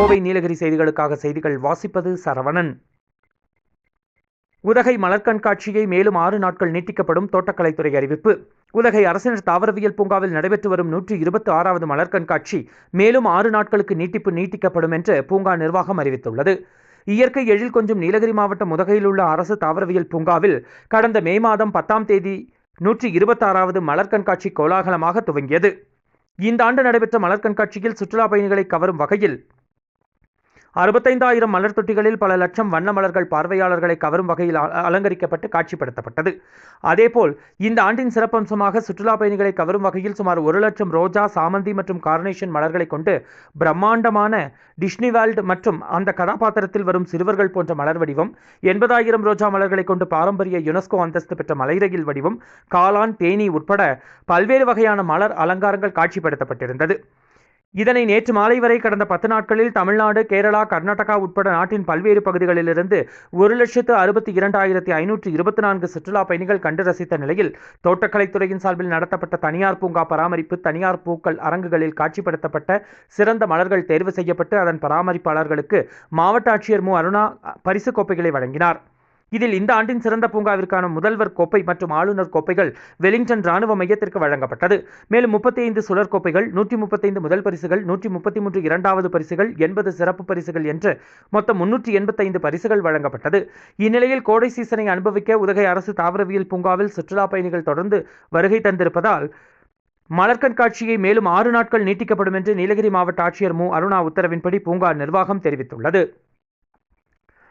கோவை நீலகிரி செய்திகளுக்காக செய்திகள் வாசிப்பது சரவணன். உதகை மலர் கண்காட்சியை மேலும் ஆறு நாட்கள் நீட்டிக்கப்படும் தோட்டக்கலைத்துறை அறிவிப்பு. உதகை அரசினர் தாவரவியல் பூங்காவில் நடைபெற்று வரும் நூற்றி இருபத்தி ஆறாவது மலர் கண்காட்சி மேலும் ஆறு நாட்களுக்கு நீட்டிப்பு நீட்டிக்கப்படும் என்று பூங்கா நிர்வாகம் அறிவித்துள்ளது. இயற்கை எழில் கொஞ்சம் நீலகிரி மாவட்டம் உதகையில் உள்ள அரசு தாவரவியல் பூங்காவில் கடந்த மே மாதம் பத்தாம் தேதி நூற்றி இருபத்தாறாவது மலர் கண்காட்சி கோலாகலமாக துவங்கியது. இந்த ஆண்டு நடைபெற்ற மலர் கண்காட்சியில் சுற்றுலா பயணிகளை கவரும் வகையில் அறுபத்தைந்தாயிரம் மலர் தொட்டிகளில் பல லட்சம் வண்ண மலர்கள் பார்வையாளர்களை கவரும் வகையில் அலங்கரிக்கப்பட்டு காட்சிப்படுத்தப்பட்டது. அதேபோல் இந்த ஆண்டின் சிறப்பம்சமாக சுற்றுலா பயணிகளை கவரும் வகையில் சுமார் ஒரு லட்சம் ரோஜா சாமந்தி மற்றும் கார்னேஷன் மலர்களை கொண்டு பிரம்மாண்டமான டிஸ்னிவேல்ட் மற்றும் அந்த கதாபாத்திரத்தில் வரும் சிறுவர்கள் போன்ற மலர் வடிவம் எண்பதாயிரம் ரோஜா மலர்களை கொண்டு பாரம்பரிய யுனெஸ்கோ அந்தஸ்து பெற்ற மலைரகில் வடிவம் காளான் தேனி உட்பட பல்வேறு வகையான மலர் அலங்காரங்கள் காட்சிப்படுத்தப்பட்டிருந்தது. இதனை நேற்று மாலை வரை கடந்த பத்து நாட்களில் தமிழ்நாடு கேரளா கர்நாடகா உட்பட நாட்டின் பல்வேறு பகுதிகளிலிருந்து ஒரு லட்சத்து அறுபத்தி இரண்டாயிரத்தி ஐநூற்று இருபத்தி நான்கு சுற்றுலா பயணிகள் கண்டு ரசித்த நிலையில் தோட்டக்கலைத்துறையின் சார்பில் நடத்தப்பட்ட தனியார் பூங்கா பராமரிப்பு தனியார் பூக்கள் அரங்குகளில் காட்சிப்படுத்தப்பட்ட சிறந்த மலர்கள் தேர்வு செய்யப்பட்டு அதன் பராமரிப்பாளர்களுக்கு மாவட்ட ஆட்சியர் மு. அருணா பரிசு கோப்பைகளை வழங்கினார். இதில் இந்த ஆண்டின் சிறந்த பூங்காவிற்கான முதல்வர் கோப்பை மற்றும் ஆளுநர் கோப்பைகள் வெலிங்டன் ராணுவ மையத்திற்கு வழங்கப்பட்டது. மேலும் முப்பத்தி ஐந்து சுழற் கோப்பைகள் நூற்றி முப்பத்தைந்து முதல் பரிசுகள் நூற்றி முப்பத்தி மூன்று இரண்டாவது பரிசுகள் எண்பது சிறப்பு பரிசுகள் என்று மொத்தம் முன்னூற்றி எண்பத்தைந்து பரிசுகள் வழங்கப்பட்டது. இந்நிலையில் கோடை சீசனை அனுபவிக்க உதகை அரசு தாவரவியல் பூங்காவில் சுற்றுலா பயணிகள் தொடர்ந்து வருகை தந்திருப்பதால் மலர் கண்காட்சியை மேலும் ஆறு நாட்கள் நீட்டிக்கப்படும் என்று நீலகிரி மாவட்ட ஆட்சியர் மு. அருணா உத்தரவின்படி பூங்கா நிர்வாகம் தெரிவித்துள்ளது.